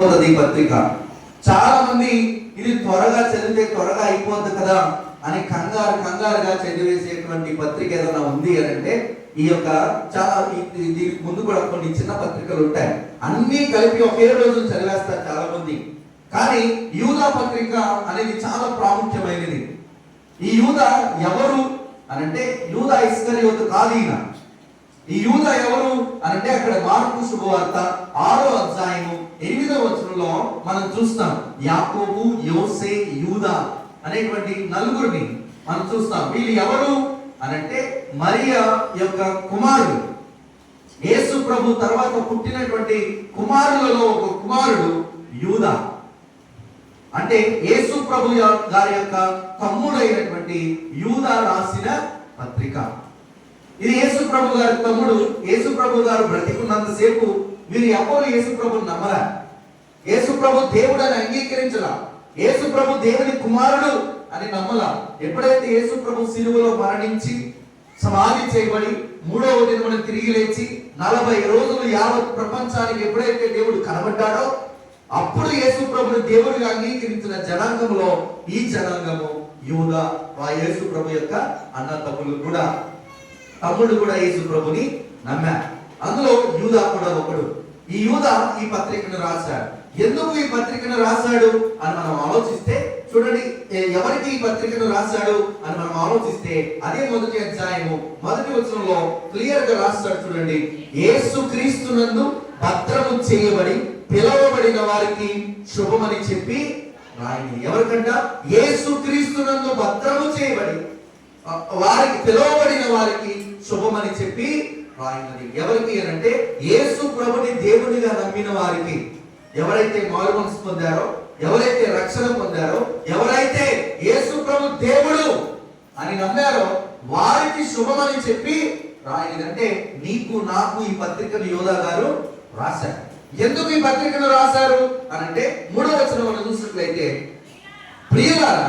అయిపోతుంది ఈ పత్రిక. చాలా మంది ఇది త్వరగా చదివితే త్వరగా అయిపోద్ది కదా అని కంగారు కంగారుగా చదివేసేటువంటి పత్రిక ఏదైనా ఉంది అని అంటే ఈ యొక్క చాలా దీనికి ముందు కూడా కొన్ని చిన్న పత్రికలు ఉంటాయి. అన్ని కలిపి ఒకే రోజు చదివేస్తారు చాలా మంది కానీ యూదా పత్రిక అనేది చాలా ప్రాముఖ్యమైనది. ఈ యూదా ఎవరు అని అంటే యూదా ఇస్కరియోతు కాదు ఈయన. ఈ యూద ఎవరు అనంటే అంటే అక్కడ మార్పు శుభవార్త ఆరో అధ్యాయము ఎనిమిదో వచనంలో మనం చూస్తాం. యాకోబు యోసే యూదా అనేటువంటి నలుగురిని మనం చూస్తాం. వీళ్ళు ఎవరు అనంటే మరియా యొక్క కుమారుడు. యేసు ప్రభు తర్వాత పుట్టినటువంటి కుమారులలో ఒక కుమారుడు యూదా. అంటే యేసు ప్రభు గారి యొక్క తమ్ముడైనటువంటి యూదా రాసిన పత్రిక. ఇది ప్రభు గారి తమ్ముడు యేసు ప్రభు గారు బ్రతికున్నంతసేపు మీరు ఎవరు యేసు ప్రభు నమ్మరా? యేసు ప్రభు దేవుడు అని అంగీకరించలా యేసు ప్రభు దేవుని కుమారుడు అని నమ్మలా ఎప్పుడైతే యేసు ప్రభు సిలువలో మరణించి సమాధి చేయబడి మూడవ దినమున తిరిగి లేచి నలభై రోజులు యావత్ ప్రపంచానికి ఎప్పుడైతే దేవుడు కనబడ్డాడో అప్పుడు యేసు ప్రభుని దేవుడిగా అంగీకరించిన జనాంగంలో ఈ జనాంగము యూద ఆ యేసు ప్రభు యొక్క అన్న తమ్ముడు కూడా తమ్ముడు కూడా యేసు ప్రభుని నమ్మా అందులో యూదా కూడా ఒకడు. ఈ యూదా ఈ పత్రికను రాశాడు. ఎందుకు ఈ పత్రికను రాశాడు అని మనం ఆలోచిస్తే చూడండి ఎవరికి ఈ పత్రికను రాశాడు అని మనం ఆలోచిస్తే అదే మొదటి అధ్యాయము మొదటి వచనంలో క్లియర్గా రాస్తాడు చూడండి. యేసు క్రీస్తునందు భద్రము చేయబడి పిలవబడిన వారికి శుభమని చెప్పి రాయింది ఎవరికంట? యేసు క్రీస్తునందు భద్రము చేయబడి వారికి పిలువబడిన వారికి శుభమని చెప్పి రాయినది. ఎవరికి అని అంటే యేసు ప్రభుని దేవునిగా నమ్మిన వారికి. ఎవరైతే మారు మనసు పొందారో ఎవరైతే రక్షణ పొందారో ఎవరైతే యేసు ప్రభు దేవుడు అని నమ్మారో వారికి శుభమని చెప్పి రాయినది అంటే నీకు నాకు ఈ పత్రికను యోధా గారు రాశారు. ఎందుకు ఈ పత్రికను రాశారు అని అంటే మూడవ వచనం మనం చూసినట్లయితే ప్రియులారా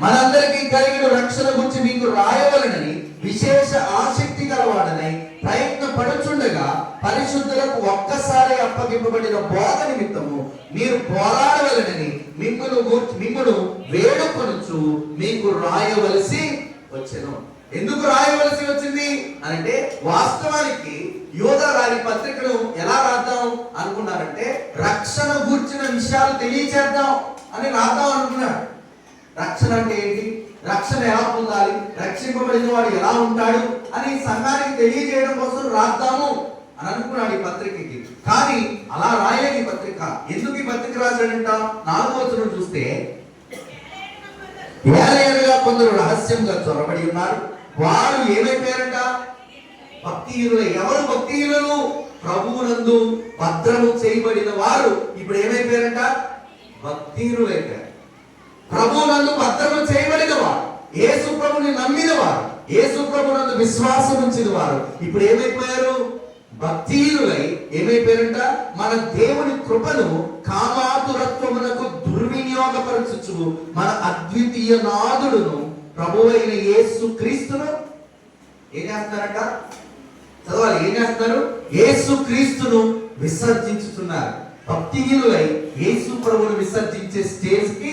మనందరికీ కలిగిన రక్షణ గురించి మీకు రాయవలనని విశేష ఆసక్తి గలవాడనై ప్రయత్న పడుచుండగా పరిశుద్ధులకు ఒక్కసారి అప్పగింపబడిన బోధ నిమిత్తము మీరు పోరాడవలనని మిమ్మను మిమ్మను వేడుకొనుచు మీకు రాయవలసి వచ్చెను. ఎందుకు రాయవలసి వచ్చింది? అంటే వాస్తవానికి యోధ రాని పత్రికను ఎలా రాద్దాం అనుకున్నారంటే రక్షణ గూర్చిన విషయాలు తెలియచేద్దాం అని రాద్దాం అనుకున్నారు. రక్షణ అంటే ఏంటి? రక్షణ ఎలా పొందాలి? రక్షింపబడిన వాడు ఎలా ఉంటాడు? అని సంఘానికి తెలియజేయడం కోసం రాద్దాము అని అనుకున్నాడు ఈ పత్రికకి. కానీ అలా రాయలేదు ఈ పత్రిక. ఎందుకు ఈ పత్రిక రాశాడంట? నాలుగో వచనం చూస్తే ఏలయనగా కొందరు రహస్యంగా చొరబడి ఉన్నారు. వారు ఏమైపోయారంట? భక్తిహీనులు. ఎవరు భక్తిహీనులు? ప్రభువునందు భద్రము చేయబడిన వారు. ఇప్పుడు ఏమైపోయారంట? భక్తిహీనులు అయిపోయారు ప్రభువునందు భద్రము చేయబడిన వారు యేసు ప్రభుని నమ్మిన వారు యేసు ప్రభునందు విశ్వాసం ఉంచిన వారు ఇప్పుడు ఏమైపోయారు? భక్తిహీనులై ఏమైపోయారంట? మన దేవుని కృపను కామాతురత్వమునకు దుర్వినియోగపరచుచు మన అద్వితీయ నాదుడును ప్రభువైన యేసు క్రీస్తును ఏం చేస్తారంట చదవాలి ఏం చేస్తారు యేసు క్రీస్తును విసర్జించుతున్నారు. భక్తిహీనులై యేసు ప్రభువును విసర్జించే స్టేజ్కి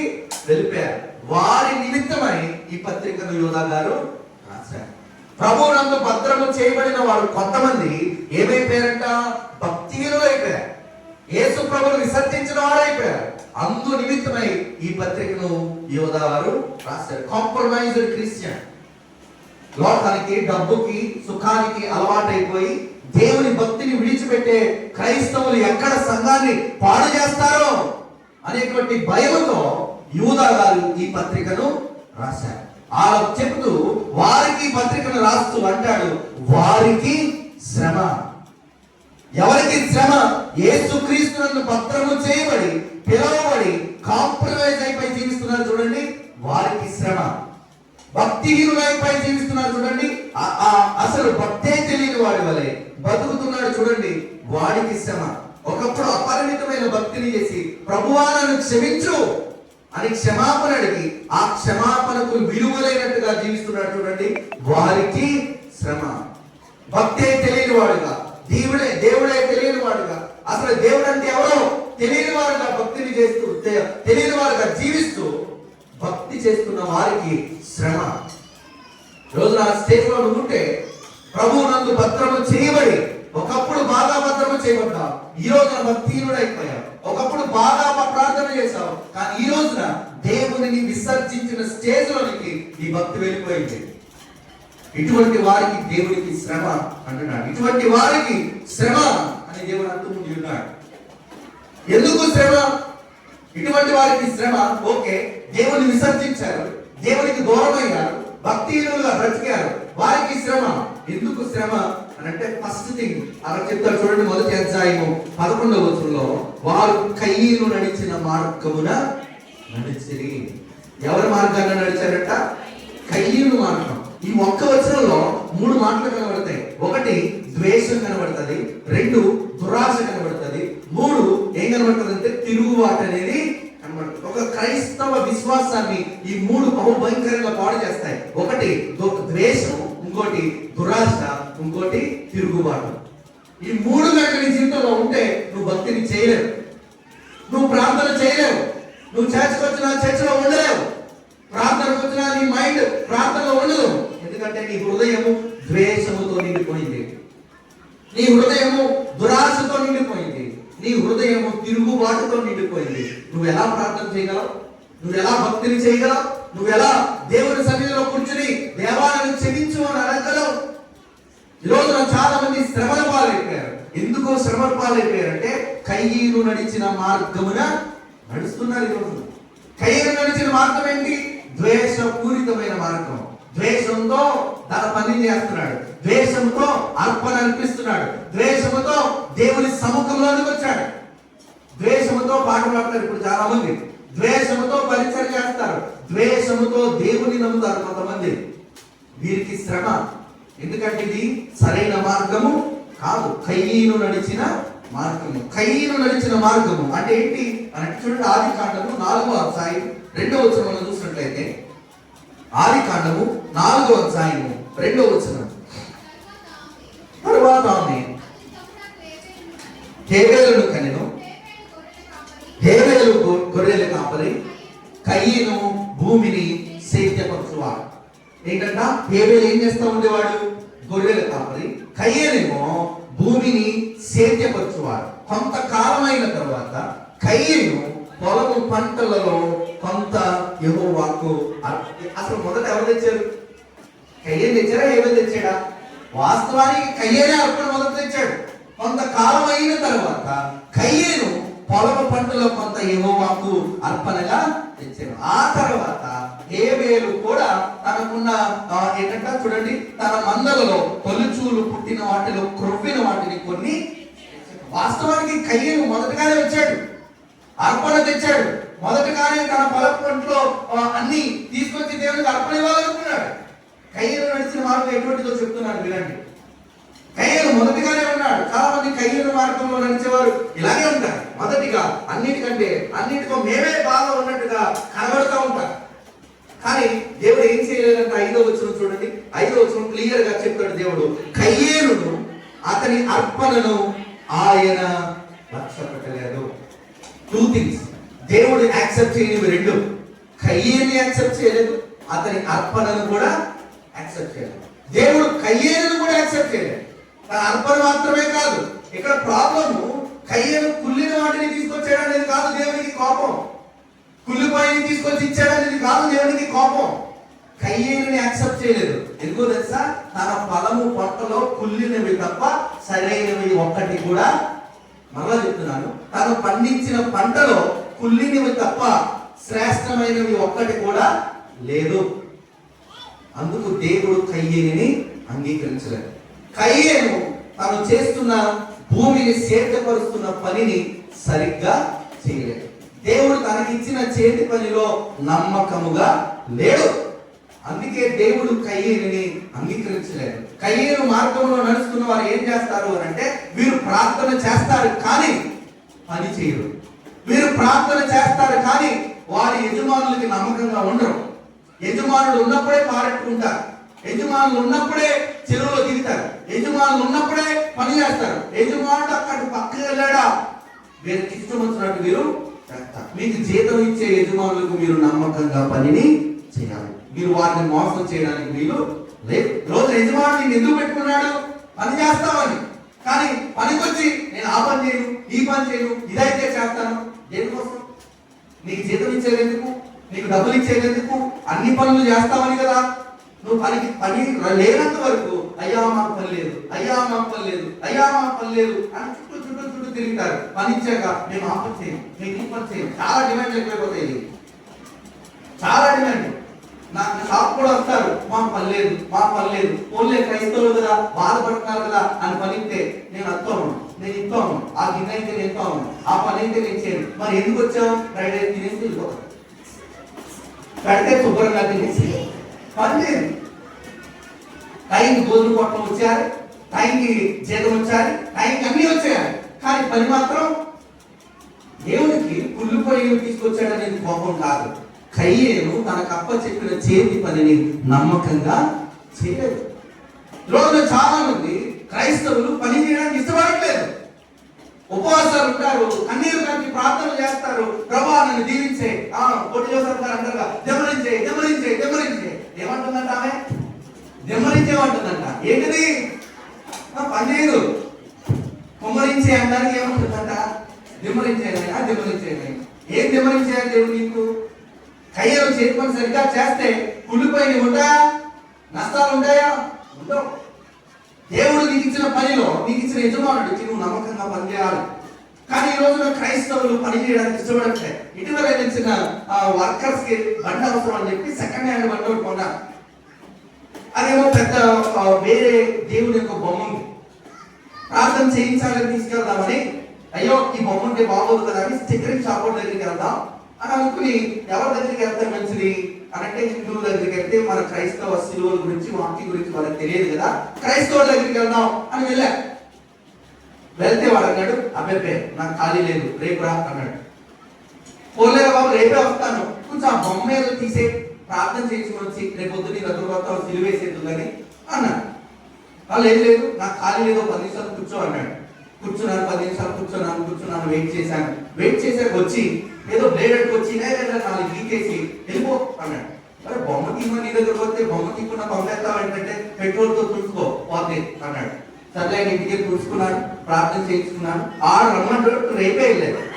వెళ్ళిపోయారు వారి నిమిత్తమై ఈ పత్రికను యోధా గారు రాశారు. ప్రభువునందు భద్రము చేయబడిన వారు కొంతమంది ఏమైపోయారంట? భక్తిహీనులు అయిపోయారు. యేసు ప్రభులు విసర్జించిన వారు అయిపోయారు. అందు నిమిత్తమై ఈ పత్రికను యోధా గారు రాశారు. Compromised Christian. లోకానికి డబ్బుకి సుఖానికి అలవాటైపోయి దేవుని భక్తిని విడిచిపెట్టే క్రైస్తవులు ఎక్కడ సంఘాన్ని పాడు చేస్తారో అనేటువంటి భయముతో యూదా గారు ఈ పత్రికను రాశారు. ఆ చెబుతూ వారికి ఈ పత్రికను రాస్తూ అంటాడు వారికి శ్రమ. ఎవరికి శ్రమ? ఏసుక్రీస్తునందు పత్రము చేయబడి పిలవబడి కాంప్రమైజ్ అయిపోయి జీవిస్తున్నారు చూడండి వారికి శ్రమ. భక్తిహీనులైపోయి జీవిస్తున్నారు చూడండి అసలు భక్తే తెలియని వాడి వలె బతుకుతున్నాడు చూడండి వాడికి శ్రమ. ఒకప్పుడు అపరిమితమైన భక్తిని చేసి ప్రభువా నన్ను క్షమించు అని క్షమాపణ అడిగి ఆ క్షమాపణకు విలువలైనట్టుగా జీవిస్తున్నాడు చూడండి వారికి శ్రమ. భక్తే తెలియని వాడుగా దేవుడే దేవుడే తెలియని వాడుగా. అసలు దేవుడు అంటే ఎవరో తెలియని వారుగా భక్తిని చేస్తూ తెలియని వారుగా జీవిస్తూ భక్తి చేస్తున్న వారికి శ్రమ. రోజు ఆ స్టేజ్లో నువ్వు ఉంటే ప్రభువు నందు భద్రము చేయబడి ఒకప్పుడు బాగా భద్రము చేయబడ్డావు. ఈ రోజున భక్తిహీనుడైపోయావు ఒకప్పుడు బాగా ప్రార్థన చేశావు. కానీ ఈ రోజున దేవునిని విసర్జించిన స్టేజ్ లోనికి ఈ భక్తి వెళ్ళిపోయింది. ఇటువంటి వారికి దేవునికి శ్రమ అంటున్నాడు. ఇటువంటి వారికి శ్రమ అని దేవుడు అంటూ ఉన్నాడు ఎందుకు శ్రమ? ఇటువంటి వారికి శ్రమ ఓకే దేవుని విసర్జించారు. దేవునికి దూరమయ్యారు. భక్తిహీనులుగా బ్రతికారు. వారికి శ్రమ. ఎందుకు శ్రమ? అని అంటే ఫస్ట్ థింగ్ అలా చెప్తారు చూడండి మొదటి అధ్యాయము పదకొండవ వచనంలో వారు కయ్యను నడిచిన మార్గమున నడిచిరి. ఎవరి మార్గాన్ని నడిచారట? కయ్యను మార్గం. ఈ ఒక్క వచనంలో మూడు మాటలు కనబడతాయి. ఒకటి ద్వేషం కనబడుతుంది. రెండు దురాశ కనబడుతుంది. మూడు ఏం కనబడుతుంది అంటే తిరుగుబాటు అనేది కనబడుతుంది. ఒక క్రైస్తవ విశ్వాసాన్ని ఈ మూడు బహుభయంకరంగా పాడు చేస్తాయి. ఒకటి ద్వేషం ఇంకోటి ఈ మూడు కనుక నీ జీవితంలో ఉంటే నువ్వు భక్తిని చేయలేవు. నువ్వు ప్రార్థన చేయలేవు. నువ్వు చర్చకు వచ్చినా చర్చలో ఉండలేవు. ప్రార్థనకు వచ్చినా నీ మైండ్ ప్రార్థనలో ఉండదు. ఎందుకంటే నీ హృదయము ద్వేషముతో నిండిపోయింది. నీ హృదయము దురాశతో నిండిపోయింది. నీ హృదయము తిరుగుబాటుతో నిండిపోయింది. నువ్వు ఎలా ప్రార్థన చేయగలవు? నువ్వు ఎలా భక్తిని చేయగలవు? నువ్వు ఎలా దేవుని సన్నిధిలో కూర్చుని దేవాలను క్షమించు అని ఈ రోజున చాలా మంది శ్రమల పాలైపోయారు ఎందుకు శ్రమల పాలైపోయారంటే కయ్యను నడిచిన మార్గమున నడుస్తున్నారు ఈ రోజు నడిచిన మార్గం ఏంటి? ద్వేషపూరితమైన మార్గం. ద్వేషంతో తన పని చేస్తున్నాడు. ద్వేషంతో అర్పణ అనిపిస్తున్నాడు ద్వేషముతో దేవుని సముఖంలోనికి వచ్చాడు. ద్వేషముతో పాట పాడతారు ఇప్పుడు చాలా మంది ద్వేషముతో పరిచయం చేస్తారు. ద్వేషముతో దేవుని నమ్ముతారు కొంతమంది. వీరికి శ్రమ. ఎందుకంటే ఇది సరైన మార్గము కాదు. కయ్యను నడిచిన మార్గము. కయ్యను నడిచిన మార్గము అంటే ఏంటి? అని అంటే చూడండి ఆది కాండము నాలుగో అధ్యాయం రెండో వచనంలో చూసినట్లయితే ఆది కాండము నాలుగో అధ్యాయము రెండో వచనం. తరువాత ఆమె కనెను. హేవేలు గొర్రెలు కాపరి. కయ్యను భూమిని సేద్యపరచువాడు ఏంటంట హేబేలు ఏం చేస్తా ఉండేవాడు? గొర్రెలు కాపరి. కయ్యేనేమో భూమిని సేద్యపరచువాడు. కొంతకాలం అయిన తర్వాత కయ్యను పొలము పంటలలో కొంత యెహోవాకు వాక్కు అసలు మొదట ఎవరు తెచ్చారు? కయ్యను తెచ్చారా ఏమని తెచ్చాడా? వాస్తవానికి కయ్యనే అర్పణ మొదట తెచ్చాడు. కొంతకాలం అయిన తర్వాత కయ్యను పొలము పంటలో కొంత యహోవాకు అర్పణగా తెచ్చాడు ఆ తర్వాత ఏవేలు కూడా తనకున్న ఆ, ఏంటంటే చూడండి తన మందలలో తొలిచూలు పుట్టిన వాటిలో క్రొవ్విన వాటిని కొన్ని వాస్తవానికి కయ్యను మొదటగానే వచ్చాడు అర్పణ తెచ్చాడు. మొదటగానే తన పొలం పంటలో అన్ని తీసుకొచ్చి దేవునికి అర్పణ ఇవ్వాలనుకున్నాడు. కయ్యను నడిచిన మార్గం ఎటువంటిదో చెప్తున్నాడు వినండి. కయ్యలు మొదటిగానే ఉన్నాడు. చాలా మంది కయ్యల మార్గంలో నడిచేవారు ఇలాగే ఉంటారు. మొదటిగా అన్నిటికంటే అన్నిటికో మేమే బాగా ఉన్నట్టుగా కనబడుతూ ఉంటారు. కానీ దేవుడు ఏం చేయలేదంటే ఐదో వచ్చిన చూడండి. ఐదో వచ్చిన క్లియర్గా చెప్తాడు దేవుడు. కయ్యేనును అతని అర్పణను ఆయన లక్ష్య పెట్టలేదు టూ థింగ్స్ దేవుడు యాక్సెప్ట్ చేయనివి రెండు. కయ్యేని యాక్సెప్ట్ చేయలేదు. అతని అర్పణను కూడా యాక్సెప్ట్ చేయలేదు. దేవుడు కయ్యేను కూడా యాక్సెప్ట్ చేయలేదు. అర్పణ మాత్రమే కాదు ఇక్కడ ప్రాబ్లము కయ్యను కుళ్ళిన వాటిని తీసుకొచ్చాడు అనేది కాదు దేవునికి కోపం. కుళ్ళిపోయి తీసుకొచ్చి ఇచ్చాడు అనేది కాదు దేవునికి కోపం. కయ్యేని యాక్సెప్ట్ చేయలేదు. ఎందుకో తెలుసా? తన ఫలము పొట్టలో కుళ్ళినవి తప్ప సరైనవి ఒక్కటి కూడా మరలా చెప్తున్నాను. తను పండించిన పంటలో కుళ్ళినవి తప్ప శ్రేష్టమైనవి ఒక్కటి కూడా లేదు. అందుకు దేవుడు కయ్యేని అంగీకరించలేదు. కయ్యేము తను చేస్తున్న భూమిని సేద్యపరుస్తున్న పనిని సరిగ్గా చేయలేదు. దేవుడు తనకిచ్చిన చేతి పనిలో నమ్మకముగా లేడు. అందుకే దేవుడు కయ్యేని అంగీకరించలేదు. కయ్యేను మార్గంలో నడుస్తున్న వారు ఏం చేస్తారు అని అంటే వీరు ప్రార్థన చేస్తారు కానీ పని చేయరు. వీరు ప్రార్థన చేస్తారు కానీ వారి యజమానులకి నమ్మకంగా ఉండరు. యజమానులు ఉన్నప్పుడే పారెట్టుకుంటారు. యజమానులు ఉన్నప్పుడే చెరువులో దిగుతారు. యజమానులు ఉన్నప్పుడే పని చేస్తారు. యజమానుడు అక్కడ పక్కకి వెళ్ళాడా? మీరు ఇష్టం వచ్చినట్టు మీకు జీతం ఇచ్చే యజమానులకు మీరు నమ్మకంగా పనిని చేయాలి. మీరు వారిని మోసం చేయడానికి వీలు లేదు. రోజు యజమానుడు నేను ఎందుకు పెట్టుకున్నాడు? పని చేస్తామని కానీ పనికొచ్చి నేను ఆ పని చేయను ఈ పని చేయను ఇదైతే చేస్తాను. దేనికోసం? నీకు జీతం ఇచ్చేది ఎందుకు నీకు డబ్బులు ఇచ్చేది ఎందుకు అన్ని పనులు చేస్తామని కదా నువ్వు పనికి పని లేనంత వరకు అయ్యా మాకు పని లేదు. అయ్యా మాకు పని లేదు. అయ్యా మాకు పని లేదు. అని చుట్టూ చుట్టూ చుట్టూ తిరుగుతారు. పని ఇచ్చాక మేము ఆ పని చేయం. మేము ఈ పని చేయం. చాలా డిమాండ్ ఎక్కువైపోతాయి చాలా డిమాండ్ నాకు షాప్ కూడా వస్తారు. మా పని లేదు మా పని లేదు. ఓన్లీ క్రైస్తవులు కదా బాధపడుతున్నారు కదా అని పనిస్తే నేను అత్తాను నేను ఇస్తాను ఆ గిన్నె అయితే నేను ఇస్తాను ఆ పని అయితే నేను చేయను. మరి ఎందుకు వచ్చావు? ఫ్రైడే తినేసి వెళ్ళిపోతాను. పెడితే శుభ్రంగా తినేసి పని లేదు టైంకి భోజనం పొట్టం వచ్చేయాలి టైంకి జీతం వచ్చారు టైంకి అన్నీ వచ్చాయి కానీ పని మాత్రం దేవునికి కుళ్ళిపోయి తీసుకొచ్చాడనేది కోపం కాదు. కయ్యేను తనకు అప్ప చెప్పిన చేతి పనిని నమ్మకంగా చేయలేదు. రోజున చాలా మంది క్రైస్తవులు పని చేయడానికి ఇష్టపడట్లేదు. ఉపవాసాలు ఉంటారు కన్నీరు కలిపి ప్రార్థనలు చేస్తారు ప్రభా నన్ను దీవించే. ఆ చేస్తారు సరిగ్గా చేస్తే కుళ్ళిపోయి ఉంటాయా? నష్టాలు ఉంటాయా? ఉండవు. దేవుడు నీకు ఇచ్చిన పనిలో నీకు ఇచ్చిన యజమానుడికి నువ్వు నమ్మకంగా పనిచేయాలి. కానీ ఈ రోజున క్రైస్తవులు పని చేయడానికి ఇష్టపడట్లే. ఇటీవల తెలిసిన వర్కర్స్కి బండి అవసరం అని చెప్పి సెకండ్ హ్యాండ్ బండి ఒకటి కొన్నారు. అదేమో పెద్ద వేరే దేవుని యొక్క బొమ్మ ఉంది. ప్రార్థన చేయించాలని తీసుకెళ్దామని అయ్యో ఈ బొమ్మ ఉంటే బాగోదు కదా అని స్టిక్కరింగ్ షాప్ దగ్గరికి వెళ్దాం అని అనుకుని ఎవరి దగ్గరికి వెళ్తే మంచిది? అంటే హిందువుల దగ్గరికి వెళ్తే మన క్రైస్తవ శిలువల గురించి వాక్యం గురించి వాళ్ళకి తెలియదు కదా. క్రైస్తవుల దగ్గరికి వెళ్దాం అని వెళ్ళా. వెళ్తే వాడు అన్నాడు అబ్బాయి నాకు ఖాళీ లేదు రేపు రా అన్నాడు. పోలేరా బాబు రేపే వస్తాను. కొంచెం ఆ బొమ్మ ఏదో తీసే ప్రార్థన చేయించుకొని వచ్చి రేపు పొద్దున్న నీ దగ్గర వస్తావు సిలువేసేది కానీ అన్నాడు. వాళ్ళు ఏం లేదు నాకు ఖాళీ లేదు పది నిమిషాలు కూర్చో అన్నాడు. కూర్చున్నాను పది నిమిషాలు కూర్చున్నాను కూర్చున్నాను వెయిట్ చేశాను. వెయిట్ చేసాక వచ్చి ఏదో బ్లేడ్ అట్టుకు వచ్చి "లే, నాలుగు గీకేసి వెళ్ళిపో అన్నాడు. మరి బొమ్మ తీయమని నీ దగ్గర వస్తే బొమ్మ తీయకుండా పంపేస్తావు ఏంటంటే పెట్రోల్తో తుడుచుకో పోతే అన్నాడు. సర్లే ఆయన ఇంటికి తుడుచుకున్నాను ప్రార్థన చేయించుకున్నాను ఆరు రమ్మంటాడు రేపే వెళ్ళాడు.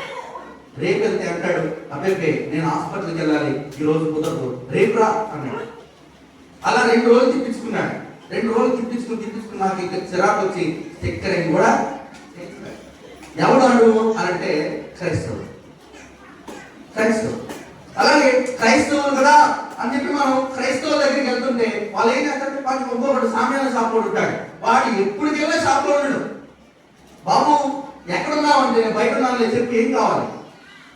రేపు వెళ్తే అంటాడు అబ్బాయి నేను హాస్పిటల్కి వెళ్ళాలి ఈ రోజు కుదరదు రేపు రా అన్నాడు. అలా రెండు రోజులు తిప్పించుకున్నాడు. రెండు రోజులు తిప్పించుకుని తిప్పించుకుని నాకు ఇక చిరాకు వచ్చి చక్కెర కూడా చేయించాడు. ఎవడు అడు అంటే క్రైస్తవుడు. క్రైస్తవుడు అలాగే క్రైస్తవులు కదా అని చెప్పి మనం క్రైస్తవుల దగ్గరికి వెళ్తుంటే వాళ్ళు ఏం చేస్తారంటే వాడికి ఒక్కొక్కడు సామ్యాన షాప్ ఉంటాడు. వాడు ఎప్పుడు వెళ్ళే షాపులో ఉండడు. బాబు ఎక్కడున్నావు అంటే నేను బయట ఉన్నాను చెప్పి ఏం కావాలి?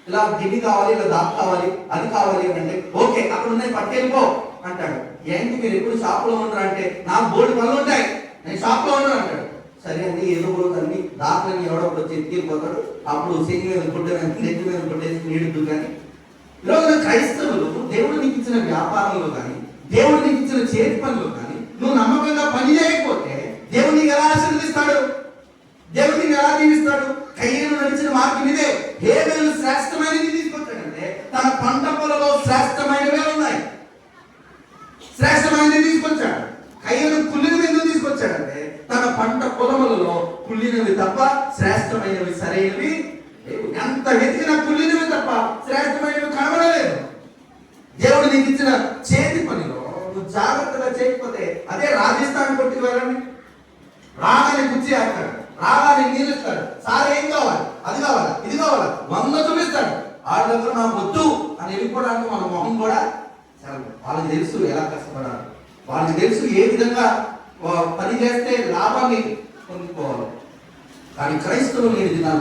ఇలా గిన్నె కావాలి ఇలా దాపు కావాలి అది కావాలి అని అంటే ఓకే అక్కడ ఉన్నాయి పట్టుకెళ్ళిపో అంటాడు. ఏంటి మీరు ఎప్పుడు షాపులో ఉన్నారు ఉండరు అంటే నాకు బోర్డు పనులు ఉంటాయి. నేను షాప్లో ఉన్నాను ఉండను అంటాడు. సరే అండి ఏదో రోజు అన్ని దాంట్లో ఎవడో ఒకటి వచ్చి అప్పుడు శని మీద గుడ్డ నెత్తి మీద గుడ్డేసి నీడుద్దు కానీ ఈరోజు క్రైస్తవులు దేవుడు నీకు ఇచ్చిన వ్యాపారంలో కానీ దేవుడు నీకు ఇచ్చిన చేతి పనిలో కానీ నువ్వు నమ్మకంగా పని చేయకపోతే దేవుడు నీకు ఎలా ఆశీర్వదిస్తాడు? దేవుడు నీకు ఎలా దీవిస్తాడు? కయ్యను నడిచిన మార్గం ఇదే. హేబేలు శ్రేష్టమైనది తీసుకొచ్చాడంటే తన పంట పొలలో శ్రేష్టమైనవే ఉన్నాయి. శ్రేష్టమైనది తీసుకొచ్చాడు. కయ్యను కుళ్ళినవి ఎందుకు తీసుకొచ్చాడంటే తన పంట పొలములలో కుళ్ళినవి తప్ప శ్రేష్టమైనవి సరైనవి ఎంత వెతికినా కుళ్ళినవి తప్ప శ్రేష్టమైనవి కనబడలేదు దేవుడు నీకు ఇచ్చిన చేతి పనిలో నువ్వు జాగ్రత్తగా చేయకపోతే అదే రాజస్థాన్ కొట్టుకు వెళ్ళండి రాగానే కుర్చీ వేస్తాడు రాగానే నీళ్ళు ఇస్తాడు సార్ ఏం కావాలి అది కావాలా ఇది కావాలా వంద చూపిస్తాడు ఆడ దగ్గర నాకు వద్దు అని వెళ్ళిపోవడానికి మన మొహం కూడా చాలా వాళ్ళకి తెలుసు ఎలా కష్టపడాలి వాళ్ళకి తెలుసు ఏ విధంగా ఆ, లాభాన్ని పొందుకోవాలి. కానీ క్రైస్తవులు లేని దినాలు